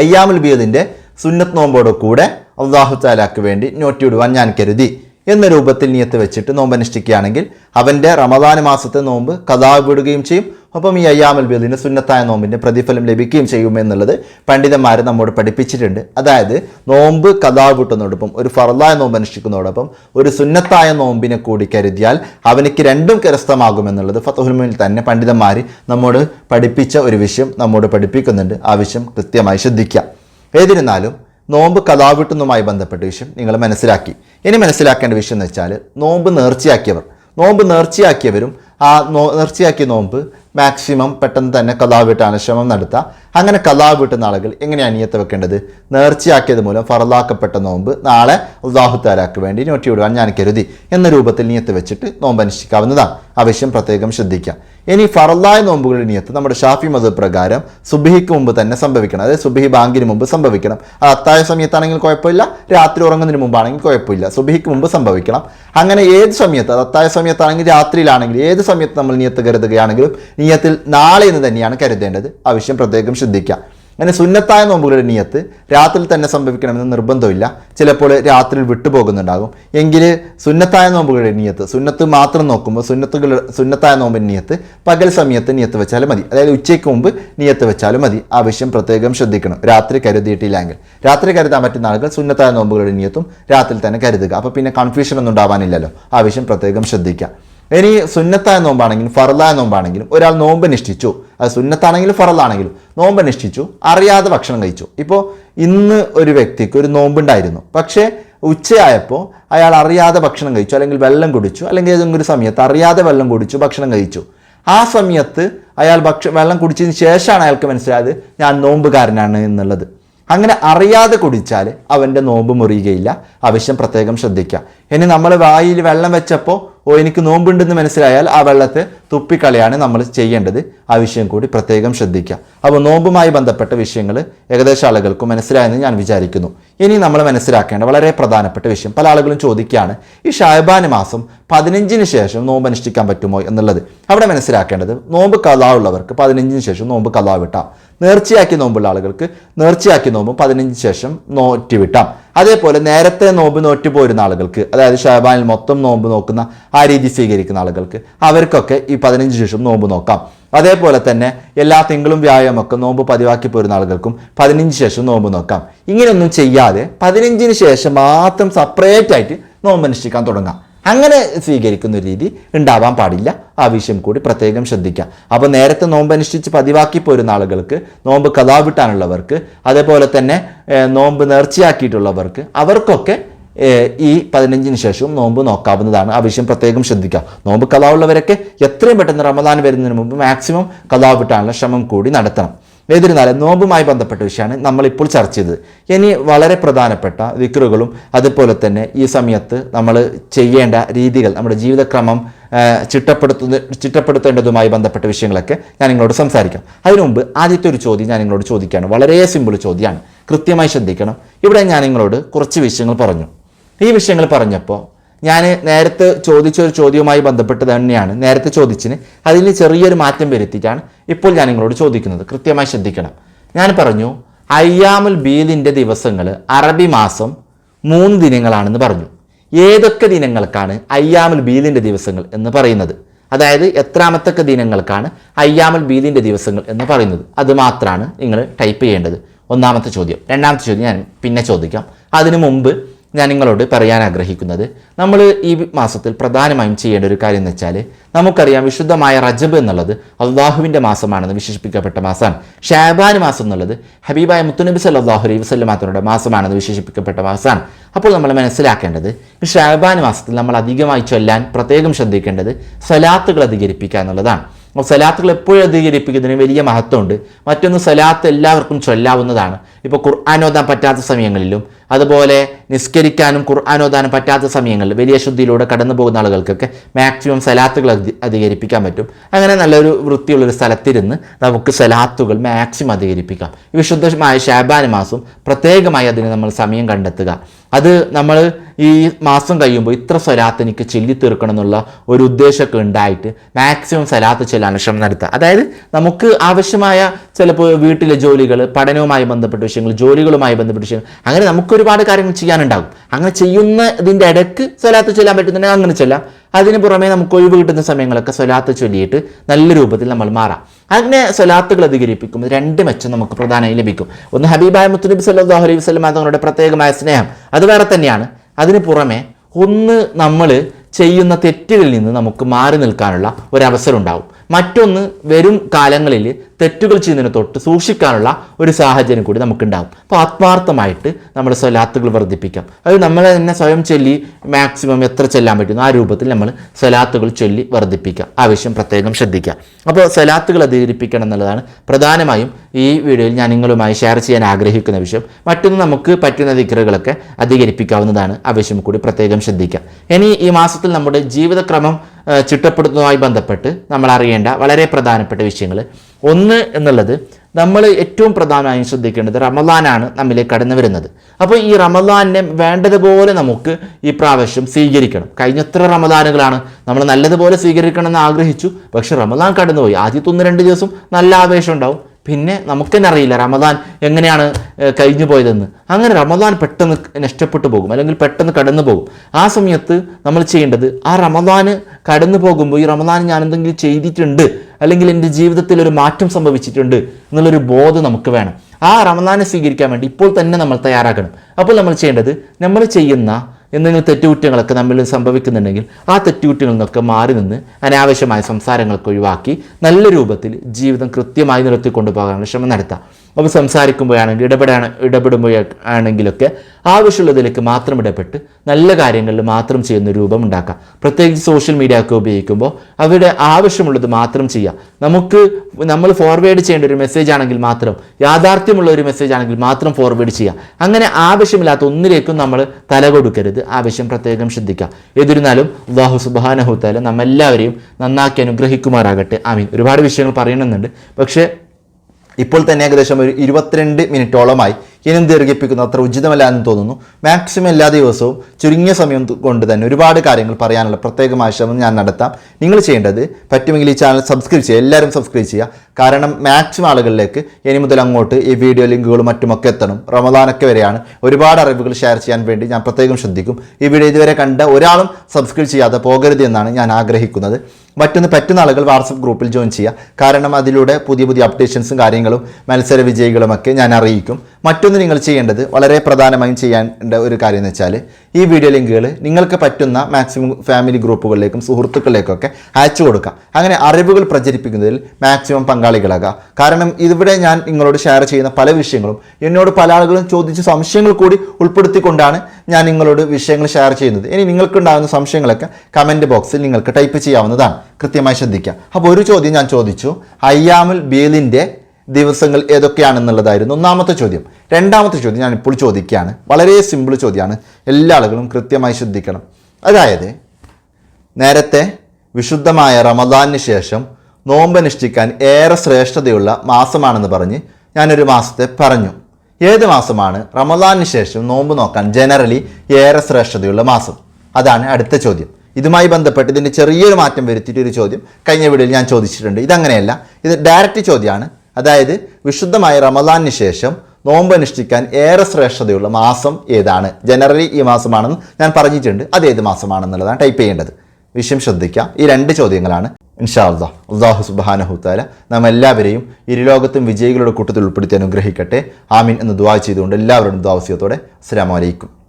S1: അയ്യാമുൽ ബിയദിന്റെ സുന്നത്ത് നോമ്പോടെ കൂടെ അള്ളാഹു താലാക്ക് വേണ്ടി നോട്ടിയിടുവാൻ ഞാൻ കരുതി. എന്ന രൂപത്തിൽ നിയത്ത് വെച്ചിട്ട് നോമ്പ് അനുഷ്ഠിക്കുകയാണെങ്കിൽ അവന്റെ റമദാന മാസത്തെ നോമ്പ് കഥാ വിടുകയും ചെയ്യും. ഒപ്പം ഈ അയ്യാമൽ ബിയദിന്റെ സുന്നത്തായ നോമ്പിന്റെ പ്രതിഫലം ലഭിക്കുകയും ചെയ്യുമെന്നുള്ളത് പണ്ഡിതന്മാർ നമ്മോട് പഠിപ്പിച്ചിട്ടുണ്ട്. അതായത് നോമ്പ് കഥാ വിട്ടുന്നതോടൊപ്പം ഒരു ഫറലായ നോമ്പ് അനുഷ്ഠിക്കുന്നതോടൊപ്പം ഒരു സുന്നത്തായ നോമ്പിനെ കൂടി കരുതിയാൽ അവനിക്ക് രണ്ടും കരസ്ഥമാകുമെന്നുള്ളത് ഫത്തുഹുൽമിൽ തന്നെ പണ്ഡിതന്മാർ നമ്മോട് പഠിപ്പിച്ച ഒരു വിഷയം നമ്മോട് പഠിപ്പിക്കുന്നുണ്ട്. ആ വിഷയം കൃത്യമായി ശ്രദ്ധിക്കുക. ഏതിരുന്നാലും നോമ്പ് കഥാവിട്ടുന്നതുമായി ബന്ധപ്പെട്ട വിഷയം നിങ്ങൾ മനസ്സിലാക്കി. ഇനി മനസ്സിലാക്കേണ്ട വിഷയം എന്ന് വെച്ചാൽ നോമ്പ് നേർച്ചയാക്കിയവർ. നോമ്പ് നേർച്ചയാക്കിയവരും ആ നോ നിർച്ചയാക്കിയ നോമ്പ് മാക്സിമം പെട്ടെന്ന് തന്നെ കഥാവിട്ടാണ് ശ്രമം നടത്തുക. അങ്ങനെ കഥാവിട്ടുന്ന ആളുകൾ എങ്ങനെയാണ് അനിയത്ത് വെക്കേണ്ടത്? നേർച്ചയാക്കിയത് മൂലം ഫറലാക്കപ്പെട്ട നോമ്പ് നാളെ ഉദാഹുത്താലാക്ക് വേണ്ടി നോട്ടി വിടുവാൻ ഞാൻ കരുതി എന്ന രൂപത്തിൽ നിയത്ത് വെച്ചിട്ട് നോമ്പ് അനുഷ്ഠിക്കാവുന്നതാണ്. ആവശ്യം പ്രത്യേകം ശ്രദ്ധിക്കാം. ഇനി ഫറലായ നോമ്പുകളുടെ നിയത്ത് നമ്മുടെ ഷാഫി മത പ്രകാരം സുബിഹിക്ക് മുമ്പ് തന്നെ സംഭവിക്കണം. അതായത് സുബിഹി ബാങ്കിന് മുമ്പ് സംഭവിക്കണം. അത് അത്തായ സമയത്താണെങ്കിൽ കുഴപ്പമില്ല. രാത്രി ഉറങ്ങുന്നതിന് മുമ്പാണെങ്കിൽ കുഴപ്പമില്ല. സുബിഹിക്ക് മുമ്പ് സംഭവിക്കണം. അങ്ങനെ ഏത് സമയത്ത് അത് അത്തായ സമയത്താണെങ്കിൽ രാത്രിയിലാണെങ്കിൽ ഏത് സമയത്ത് നമ്മൾ നിയത്ത് കരുതുകയാണെങ്കിലും നിയത്തിൽ നാളെ എന്ന് തന്നെയാണ് കരുതേണ്ടത്. ആവശ്യം പ്രത്യേകം ശ്രദ്ധിക്കുക. അങ്ങനെ സുന്നത്തായ നോമ്പുകളുടെ നിയത്ത് രാത്രി തന്നെ സംഭവിക്കണമെന്ന് നിർബന്ധമില്ല. ചിലപ്പോൾ രാത്രിയിൽ വിട്ടുപോകുന്നുണ്ടാകും. എങ്കിൽ സുന്നത്തായ നോമ്പുകളുടെ നിയത്ത് സുന്നത്ത് മാത്രം നോക്കുമ്പോൾ സുന്നത്തുകൾ സുന്നത്തായ നോമ്പിന്റെ നിയത്ത് പകൽ സമയത്ത് നിയത്ത് വെച്ചാലും മതി. അതായത് ഉച്ചയ്ക്ക് മുമ്പ് നിയത്ത് വെച്ചാലും മതി. ആവശ്യം പ്രത്യേകം ശ്രദ്ധിക്കണം. രാത്രി കരുതിയിട്ടില്ലെങ്കിൽ. രാത്രി കരുതാൻ പറ്റുന്ന ആളുകൾ സുന്നത്തായ നോമ്പുകളുടെ നിയത്തും രാത്രി തന്നെ കരുതുക. അപ്പോൾ പിന്നെ കൺഫ്യൂഷൻ ഒന്നും ഉണ്ടാവാനില്ലല്ലോ. ആവശ്യം പ്രത്യേകം ശ്രദ്ധിക്കുക. ഇനി സുന്നത്തായ നോമ്പാണെങ്കിലും ഫറലായ നോമ്പാണെങ്കിലും ഒരാൾ നോമ്പ് നിഷ്ഠിച്ചു. അത് സുന്നത്താണെങ്കിലും ഫറലാണെങ്കിലും നോമ്പ് നിഷ്ഠിച്ചു അറിയാതെ ഭക്ഷണം കഴിച്ചു. ഇപ്പോൾ ഇന്ന് ഒരു വ്യക്തിക്ക് ഒരു നോമ്പുണ്ടായിരുന്നു. പക്ഷേ ഉച്ചയായപ്പോൾ അയാൾ അറിയാതെ ഭക്ഷണം കഴിച്ചു അല്ലെങ്കിൽ വെള്ളം കുടിച്ചു അല്ലെങ്കിൽ ഏതെങ്കിലും ഒരു സമയത്ത് അറിയാതെ വെള്ളം കുടിച്ചു ഭക്ഷണം കഴിച്ചു. ആ സമയത്ത് അയാൾ ഭക്ഷ വെള്ളം കുടിച്ചതിന് ശേഷമാണ് അയാൾക്ക് മനസ്സിലായത് ഞാൻ നോമ്പുകാരനാണ് എന്നുള്ളത്. അങ്ങനെ അറിയാതെ കുടിച്ചാൽ അവന്റെ നോമ്പ് മുറിയുകയില്ല. ആവശ്യം പ്രത്യേകം ശ്രദ്ധിക്കുക. ഇനി നമ്മൾ വായിൽ വെള്ളം വെച്ചപ്പോൾ ഓ എനിക്ക് നോമ്പുണ്ടെന്ന് മനസ്സിലായാൽ ആ വെള്ളത്തെ തുപ്പിക്കളയാണ് നമ്മൾ ചെയ്യേണ്ടത്. ആ വിഷയം കൂടി പ്രത്യേകം ശ്രദ്ധിക്കുക. അപ്പോൾ നോമ്പുമായി ബന്ധപ്പെട്ട വിഷയങ്ങൾ ഏകദേശം ആളുകൾക്ക് മനസ്സിലായെന്ന് ഞാൻ വിചാരിക്കുന്നു. ഇനി നമ്മൾ മനസ്സിലാക്കേണ്ട വളരെ പ്രധാനപ്പെട്ട വിഷയം പല ആളുകളും ചോദിക്കുകയാണ് ഈ ഷാബാന് മാസം പതിനഞ്ചിന് ശേഷം നോമ്പ് അനുഷ്ഠിക്കാൻ പറ്റുമോ? എന്നുള്ളത്. അവിടെ മനസ്സിലാക്കേണ്ടത് നോമ്പ് കലാവുള്ളവർക്ക് പതിനഞ്ചിന് ശേഷം നോമ്പ് കലാവിട്ടാം നേർച്ചയാക്കി നോമ്പുള്ള ആളുകൾക്ക് നേർച്ചയാക്കി നോമ്പ് പതിനഞ്ച് ശേഷം നോറ്റി വിട്ടാം. അതേപോലെ നേരത്തെ നോമ്പ് നോറ്റി പോരുന്ന ആളുകൾക്ക് അതായത് ഷാബാനിൽ മൊത്തം നോമ്പ് നോക്കുന്ന ആ രീതി സ്വീകരിക്കുന്ന ആളുകൾക്ക് അവർക്കൊക്കെ ഈ പതിനഞ്ച് ശേഷം നോമ്പ് നോക്കാം. അതേപോലെ തന്നെ എല്ലാ തിങ്കളും വ്യായാമൊക്കെ നോമ്പ് പതിവാക്കി പോരുന്ന ആളുകൾക്കും പതിനഞ്ച് ശേഷം നോമ്പ് നോക്കാം. ഇങ്ങനെയൊന്നും ചെയ്യാതെ പതിനഞ്ചിന് ശേഷം മാത്രം സെപ്പറേറ്റ് ആയിട്ട് നോമ്പ് അനുഷ്ഠിക്കാൻ തുടങ്ങാം. അങ്ങനെ സ്വീകരിക്കുന്ന രീതി ഉണ്ടാവാൻ പാടില്ല. ആ വിഷയം കൂടി പ്രത്യേകം ശ്രദ്ധിക്കാം. അപ്പോൾ നേരത്തെ നോമ്പ് അനുഷ്ഠിച്ച് പതിവാക്കി പോരുന്ന ആളുകൾക്ക് നോമ്പ് കഥാവിട്ടാനുള്ളവർക്ക് അതേപോലെ തന്നെ നോമ്പ് നേർച്ചയാക്കിയിട്ടുള്ളവർക്ക് അവർക്കൊക്കെ ഈ പതിനഞ്ചിന് ശേഷവും നോമ്പ് നോക്കാവുന്നതാണ്. ആ വിഷയം പ്രത്യേകം ശ്രദ്ധിക്കുക നോമ്പ് കഥാവുള്ളവരൊക്കെ എത്രയും പെട്ടെന്ന് റമദാൻ വരുന്നതിന് മുമ്പ് മാക്സിമം കഥാവിട്ടാനുള്ള ശ്രമം കൂടി നടത്തണം. എന്നിരുന്നാലും നോമ്പുമായി ബന്ധപ്പെട്ട വിഷയമാണ് നമ്മളിപ്പോൾ ചർച്ച ചെയ്തത്. ഇനി വളരെ പ്രധാനപ്പെട്ട വിക്രുകളും അതുപോലെ തന്നെ ഈ സമയത്ത് നമ്മൾ ചെയ്യേണ്ട രീതികൾ നമ്മുടെ ജീവിതക്രമം ചിട്ടപ്പെടുത്തുന്ന ചിട്ടപ്പെടുത്തേണ്ടതുമായി ബന്ധപ്പെട്ട വിഷയങ്ങളൊക്കെ ഞാൻ നിങ്ങളോട് സംസാരിക്കാം. അതിനു മുമ്പ് ആദ്യത്തെ ഒരു ചോദ്യം ഞാൻ നിങ്ങളോട് ചോദിക്കുകയാണ്. വളരെ സിമ്പിൾ ചോദ്യമാണ്. കൃത്യമായി ശ്രദ്ധിക്കണം. ഇവിടെ ഞാൻ നിങ്ങളോട് കുറച്ച് വിഷയങ്ങൾ പറഞ്ഞു. ഈ വിഷയങ്ങൾ പറഞ്ഞപ്പോൾ ഞാൻ നേരത്തെ ചോദിച്ച ഒരു ചോദ്യവുമായി ബന്ധപ്പെട്ട് തന്നെയാണ്. നേരത്തെ ചോദിച്ചിന്. അതിന് ചെറിയൊരു മാറ്റം വരുത്തിയിട്ടാണ് ഇപ്പോൾ ഞാൻ നിങ്ങളോട് ചോദിക്കുന്നത്. കൃത്യമായി ശ്രദ്ധിക്കണം. ഞാൻ പറഞ്ഞു അയ്യാമുൽ ബീദിന്റെ ദിവസങ്ങൾ അറബി മാസം മൂന്ന് ദിനങ്ങളാണെന്ന് പറഞ്ഞു. ഏതൊക്കെ ദിനങ്ങൾക്കാണ് അയ്യാമുൽ ബീദിന്റെ ദിവസങ്ങൾ എന്ന് പറയുന്നത്? അതായത് എത്രാമത്തൊക്കെ ദിനങ്ങൾക്കാണ് അയ്യാമുൽ ബീദിന്റെ ദിവസങ്ങൾ എന്ന് പറയുന്നത്? അത് മാത്രമാണ് നിങ്ങൾ ടൈപ്പ് ചെയ്യേണ്ടത്. ഒന്നാമത്തെ ചോദ്യം. രണ്ടാമത്തെ ചോദ്യം ഞാൻ പിന്നെ ചോദിക്കാം. അതിനു മുമ്പ് ഞാൻ നിങ്ങളോട് പറയാൻ ആഗ്രഹിക്കുന്നത്. നമ്മൾ ഈ മാസത്തിൽ പ്രധാനമായും ചെയ്യേണ്ട ഒരു കാര്യം എന്ന് വെച്ചാൽ നമുക്കറിയാം വിശുദ്ധമായ റജബ് എന്നുള്ളത് അള്ളാഹുവിന്റെ മാസമാണെന്ന് വിശേഷിപ്പിക്കപ്പെട്ട മാസമാണ്. ഷാബാൻ മാസം എന്നുള്ളത് ഹബീബായ മുത്തുനബി സല്ലാഹു അലൈഹി വസ്ലമാത്തങ്ങളുടെ മാസമാണെന്ന് വിശേഷിപ്പിക്കപ്പെട്ട മാസമാണ്. അപ്പോൾ നമ്മൾ മനസ്സിലാക്കേണ്ടത് ഈ ഷാബാൻ മാസത്തിൽ നമ്മൾ അധികമായി ചൊല്ലാൻ പ്രത്യേകം ശ്രദ്ധിക്കേണ്ടത് സലാത്തുകൾ അധികരിപ്പിക്കുക എന്നുള്ളതാണ്. അപ്പോൾ സലാത്തുകൾ എപ്പോഴും അധികരിപ്പിക്കുന്നതിന് വലിയ മഹത്വമുണ്ട്. മറ്റൊന്ന് സലാത്ത് എല്ലാവർക്കും ചൊല്ലാവുന്നതാണ്. ഇപ്പോൾ ഖുർആൻ ഓതാൻ പറ്റാത്ത സമയങ്ങളിലും അതുപോലെ നിസ്കരിക്കാനും ഖുർആൻ പറ്റാത്ത സമയങ്ങളിൽ വലിയ ശുദ്ധിയിലൂടെ കടന്നു പോകുന്ന ആളുകൾക്കൊക്കെ മാക്സിമം സലാത്തുകൾ അധി- അധികരിപ്പിക്കാൻ പറ്റും. അങ്ങനെ നല്ലൊരു വൃത്തിയുള്ളൊരു സ്ഥലത്തിരുന്ന് നമുക്ക് സലാത്തുകൾ മാക്സിമം അധികരിപ്പിക്കാം. ഈ വിശുദ്ധമായ ഷാബാൻ മാസം പ്രത്യേകമായി അതിന് നമ്മൾ സമയം കണ്ടെത്തുക. അത് നമ്മൾ ഈ മാസം കഴിയുമ്പോൾ ഇത്ര സ്വലാത്ത് എനിക്ക് ചൊല്ലി തീർക്കണം എന്നുള്ള ഒരു ഉദ്ദേശമൊക്കെ ഉണ്ടായിട്ട് മാക്സിമം സ്വലാത്ത് ചെല്ലാൻ ശ്രമം നടത്തുക. അതായത് നമുക്ക് ആവശ്യമായ ചിലപ്പോൾ വീട്ടിലെ ജോലികൾ പഠനവുമായി ബന്ധപ്പെട്ട വിഷയങ്ങൾ ജോലികളുമായി ബന്ധപ്പെട്ട വിഷയങ്ങൾ അങ്ങനെ നമുക്ക് ഒരുപാട് കാര്യങ്ങൾ ചെയ്യാനുണ്ടാകും. അങ്ങനെ ചെയ്യുന്നതിന്റെ ഇടയ്ക്ക് സ്വലാത്ത് ചൊല്ലാൻ പറ്റുന്നുണ്ടെങ്കിൽ അങ്ങനെ ചൊല്ലാം. അതിന് പുറമേ നമുക്ക് ഒഴിവ് കിട്ടുന്ന സമയങ്ങളൊക്കെ സ്വലാത്ത് ചൊല്ലിയിട്ട് നല്ല രൂപത്തിൽ നമ്മൾ മാറാം. അങ്ങനെ സ്വലാത്തുകൾ അധികരിപ്പിക്കുമ്പോൾ രണ്ട് മെച്ചം നമുക്ക് പ്രധാനമായി ലഭിക്കും. ഒന്ന് ഹബീബായ മുത്തുനബി സല്ലാഹു അലൈഹി വസ്ലം തങ്ങളുടെ പ്രത്യേകമായ സ്നേഹം. അത് വേറെ തന്നെയാണ്. അതിന് പുറമേ ഒന്ന് നമ്മൾ ചെയ്യുന്ന തെറ്റുകളിൽ നിന്ന് നമുക്ക് മാറി നിൽക്കാനുള്ള ഒരു അവസരം ഉണ്ടാവും.
S2: മറ്റൊന്ന് വരും കാലങ്ങളിൽ തെറ്റുകൾ ചെയ്യുന്നതിന് തൊട്ട് സൂക്ഷിക്കാനുള്ള ഒരു സാഹചര്യം കൂടി നമുക്കുണ്ടാകും അപ്പോൾ ആത്മാർത്ഥമായിട്ട് നമ്മൾ സ്വലാത്തുകൾ വർദ്ധിപ്പിക്കാം. അത് നമ്മൾ തന്നെ സ്വയം ചൊല്ലി മാക്സിമം എത്ര ചെല്ലാൻ പറ്റുന്നു ആ രൂപത്തിൽ നമ്മൾ സ്വലാത്തുകൾ ചൊല്ലി വർദ്ധിപ്പിക്കാം. ആവശ്യം പ്രത്യേകം ശ്രദ്ധിക്കുക. അപ്പോൾ സ്വലാത്തുകൾ അധികരിപ്പിക്കണം എന്നുള്ളതാണ് പ്രധാനമായും ഈ വീഡിയോയിൽ ഞാൻ നിങ്ങളുമായി ഷെയർ ചെയ്യാൻ ആഗ്രഹിക്കുന്ന വിഷയം. മറ്റൊന്ന് നമുക്ക് പറ്റുന്ന ദിക്കറുകളൊക്കെ അധികരിപ്പിക്കാവുന്നതാണ്. ആവശ്യം കൂടി പ്രത്യേകം ശ്രദ്ധിക്കുക ഇനി ഈ മാസത്തിൽ നമ്മുടെ ജീവിതക്രമം ചിട്ടപ്പെടുത്തുന്നതുമായി ബന്ധപ്പെട്ട് നമ്മൾ അറിയേണ്ട വളരെ പ്രധാനപ്പെട്ട വിഷയങ്ങൾ. ഒന്ന് എന്നുള്ളത് നമ്മൾ ഏറ്റവും പ്രധാനമായും ശ്രദ്ധിക്കേണ്ടത് റമദാനാണ് നമ്മിലേക്ക് കടന്നു വരുന്നത്. അപ്പോൾ ഈ റമദാനെ വേണ്ടതുപോലെ നമുക്ക് ഈ പ്രാവശ്യം സ്വീകരിക്കണം. കഴിഞ്ഞ എത്ര റമദാനുകളാണ് നമ്മൾ നല്ലതുപോലെ സ്വീകരിക്കണമെന്ന് ആഗ്രഹിച്ചു. പക്ഷേ റമദാൻ കടന്നുപോയി. ആദ്യത്തെ ഒന്ന് രണ്ട് ദിവസം നല്ല ആവേശം ഉണ്ടാവും. പിന്നെ നമുക്ക് തന്നെ അറിയില്ല റമദാൻ എങ്ങനെയാണ് കഴിഞ്ഞു പോയതെന്ന്. അങ്ങനെ റമദാൻ പെട്ടെന്ന് നഷ്ടപ്പെട്ടു പോകും അല്ലെങ്കിൽ പെട്ടെന്ന് കടന്നു പോകും. ആ സമയത്ത് നമ്മൾ ചെയ്യേണ്ടത് ആ റമദാന് കടന്നു പോകുമ്പോൾ ഈ റമദാൻ ഞാൻ എന്തെങ്കിലും ചെയ്തിട്ടുണ്ട് അല്ലെങ്കിൽ എന്റെ ജീവിതത്തിൽ ഒരു മാറ്റം സംഭവിച്ചിട്ടുണ്ട് എന്നുള്ളൊരു ബോധം നമുക്ക് വേണം. ആ റമദാനെ സ്വീകരിക്കാൻ വേണ്ടി ഇപ്പോൾ തന്നെ നമ്മൾ തയ്യാറാക്കണം അപ്പോൾ നമ്മൾ ചെയ്യേണ്ടത് നമ്മൾ ചെയ്യുന്ന എന്തെങ്കിലും തെറ്റുകുറ്റങ്ങളൊക്കെ നമ്മൾ സംഭവിക്കുന്നുണ്ടെങ്കിൽ ആ തെറ്റുകുറ്റങ്ങളിൽ നിന്നൊക്കെ മാറി നിന്ന് അനാവശ്യമായ സംസാരങ്ങളൊക്കെ ഒഴിവാക്കി നല്ല രൂപത്തിൽ ജീവിതം കൃത്യമായി നിർത്തിക്കൊണ്ടു പോകാനുള്ള ശ്രമം നടത്താം. അപ്പോൾ സംസാരിക്കുമ്പോഴാണെങ്കിൽ ഇടപെടാണ് ഇടപെടുമ്പോഴ ആണെങ്കിലൊക്കെ ആവശ്യമുള്ളതിലേക്ക് മാത്രം ഇടപെട്ട് നല്ല കാര്യങ്ങളിൽ മാത്രം ചെയ്യുന്ന രൂപം ഉണ്ടാക്കാം. പ്രത്യേകിച്ച് സോഷ്യൽ മീഡിയ ഒക്കെ ഉപയോഗിക്കുമ്പോൾ അവരുടെ ആവശ്യമുള്ളത് മാത്രം ചെയ്യാം നമുക്ക് നമ്മൾ ഫോർവേഡ് ചെയ്യേണ്ട ഒരു മെസ്സേജ് ആണെങ്കിൽ മാത്രം യാഥാർത്ഥ്യമുള്ള ഒരു മെസ്സേജ് ആണെങ്കിൽ മാത്രം ഫോർവേഡ് ചെയ്യാം അങ്ങനെ ആവശ്യമില്ലാത്ത ഒന്നിലേക്കും നമ്മൾ തല കൊടുക്കരുത്. ആവശ്യം പ്രത്യേകം ശ്രദ്ധിക്കാം എന്നിരുന്നാലും അള്ളാഹു സുബാനഹുത്താല നമ്മെല്ലാവരെയും നന്നാക്കി അനുഗ്രഹിക്കുമാറാകട്ടെ. ആമീൻ. ഒരുപാട് വിഷയങ്ങൾ പറയണമെന്നുണ്ട്. പക്ഷേ
S1: ഇപ്പോൾ തന്നെ ഏകദേശം ഒരു ഇരുപത്തിരണ്ട് മിനിറ്റോളമായി ഇനം ദീർഘിപ്പിക്കുന്ന അത്ര ഉചിതമല്ല എന്ന് തോന്നുന്നു. മാക്സിമം എല്ലാ ദിവസവും ചുരുങ്ങിയ സമയം കൊണ്ട് തന്നെ ഒരുപാട് കാര്യങ്ങൾ പറയാനുള്ള പ്രത്യേകമായ ശ്രമം ഞാൻ നടത്താം. നിങ്ങൾ ചെയ്യേണ്ടത് പറ്റുമെങ്കിൽ ഈ ചാനൽ സബ്സ്ക്രൈബ് ചെയ്യുക എല്ലാവരും സബ്സ്ക്രൈബ് ചെയ്യുക. കാരണം മാക്സിമം ആളുകളിലേക്ക് ഇനി മുതൽ അങ്ങോട്ട് ഈ വീഡിയോ ലിങ്കുകളും മറ്റുമൊക്കെ എത്തണം. റമദാനൊക്കെ വരെയാണ് ഒരുപാട് അറിവുകൾ ഷെയർ ചെയ്യാൻ വേണ്ടി ഞാൻ പ്രത്യേകം ശ്രദ്ധിക്കും. ഈ വീഡിയോ ഇതുവരെ കണ്ട ഒരാളും സബ്സ്ക്രൈബ് ചെയ്യാതെ പോകരുത് എന്നാണ് ഞാൻ ആഗ്രഹിക്കുന്നത്. മറ്റൊന്ന് പറ്റുന്ന ആളുകൾ വാട്സപ്പ് ഗ്രൂപ്പിൽ ജോയിൻ ചെയ്യുക. കാരണം അതിലൂടെ പുതിയ പുതിയ അപ്ഡേഷൻസും കാര്യങ്ങളും മത്സര വിജയികളുമൊക്കെ ഞാൻ അറിയിക്കും. മറ്റൊന്ന് നിങ്ങൾ ചെയ്യേണ്ടത് വളരെ പ്രധാനമായും ചെയ്യേണ്ട ഒരു കാര്യം എന്ന് വെച്ചാൽ ഈ വീഡിയോ ലിങ്കുകൾ നിങ്ങൾക്ക് പറ്റുന്ന മാക്സിമം ഫാമിലി ഗ്രൂപ്പുകളിലേക്കും സുഹൃത്തുക്കളിലേക്കൊക്കെ അയച്ചു കൊടുക്കുക. അങ്ങനെ അറിവുകൾ പ്രചരിപ്പിക്കുന്നതിൽ മാക്സിമം പങ്കാളികളാകുക. കാരണം ഇവിടെ ഞാൻ നിങ്ങളോട് ഷെയർ ചെയ്യുന്ന പല വിഷയങ്ങളും എന്നോട് പല ആളുകളും ചോദിച്ച സംശയങ്ങൾ കൂടി ഉൾപ്പെടുത്തിക്കൊണ്ടാണ് ഞാൻ നിങ്ങളോട് വിഷയങ്ങൾ ഷെയർ ചെയ്യുന്നത്. ഇനി നിങ്ങൾക്കുണ്ടാകുന്ന സംശയങ്ങളൊക്കെ കമന്റ് ബോക്സിൽ നിങ്ങൾക്ക് ടൈപ്പ് ചെയ്യാവുന്നതാണ്. കൃത്യമായി ശ്രദ്ധിക്കുക അപ്പോൾ ഒരു ചോദ്യം ഞാൻ ചോദിച്ചു. അയ്യാമുൽ ബീലിന്റെ ദിവസങ്ങൾ ഏതൊക്കെയാണെന്നുള്ളതായിരുന്നു ഒന്നാമത്തെ ചോദ്യം. രണ്ടാമത്തെ ചോദ്യം ഞാൻ ഇപ്പോൾ ചോദിക്കുകയാണ്. വളരെ സിമ്പിൾ ചോദ്യമാണ്. എല്ലാ ആളുകളും കൃത്യമായി ശ്രദ്ധിക്കണം. അതായത് നേരത്തെ വിശുദ്ധമായ റമദാനിന് ശേഷം നോമ്പ് അനുഷ്ഠിക്കാൻ ഏറെ ശ്രേഷ്ഠതയുള്ള മാസമാണെന്ന് പറഞ്ഞ് ഞാനൊരു മാസത്തെ പറഞ്ഞു. ഏത് മാസമാണ്? റമദാനിന് ശേഷം നോമ്പ് നോക്കാൻ ജനറലി ഏറെ ശ്രേഷ്ഠതയുള്ള മാസം. അതാണ് അടുത്ത ചോദ്യം. ഇതുമായി ബന്ധപ്പെട്ട് ഇതിന്റെ ചെറിയൊരു മാറ്റം വരുത്തിയിട്ട് ഒരു ചോദ്യം കഴിഞ്ഞ വീഡിയോയിൽ ഞാൻ ചോദിച്ചിട്ടുണ്ട്. ഇതങ്ങനെയല്ല. ഇത് ഡയറക്റ്റ് ചോദ്യമാണ്. അതായത് വിശുദ്ധമായ റമദാനിന് ശേഷം നോമ്പ് അനുഷ്ഠിക്കാൻ ഏറെ ശ്രേഷ്ഠതയുള്ള മാസം ഏതാണ്? ജനറലി ഈ മാസമാണെന്ന് ഞാൻ പറഞ്ഞിട്ടുണ്ട്. അത് ഏത് മാസമാണെന്നുള്ളതാണ് ടൈപ്പ് ചെയ്യേണ്ടത്. വിഷയം ശ്രദ്ധിക്കുക ഈ രണ്ട് ചോദ്യങ്ങളാണ്. ഇൻഷാ അള്ളാ. അള്ളാഹു സുബാനഹുത്താല നാം എല്ലാവരെയും ഇരുലോകത്തും വിജയികളുടെ കൂട്ടത്തിൽ ഉൾപ്പെടുത്തി അനുഗ്രഹിക്കട്ടെ. ആമീൻ എന്ന് ദുവാ ചെയ്തുകൊണ്ട് എല്ലാവരോടും ദ്വാവസ്യത്തോടെ അസ്സാം വലൈക്കും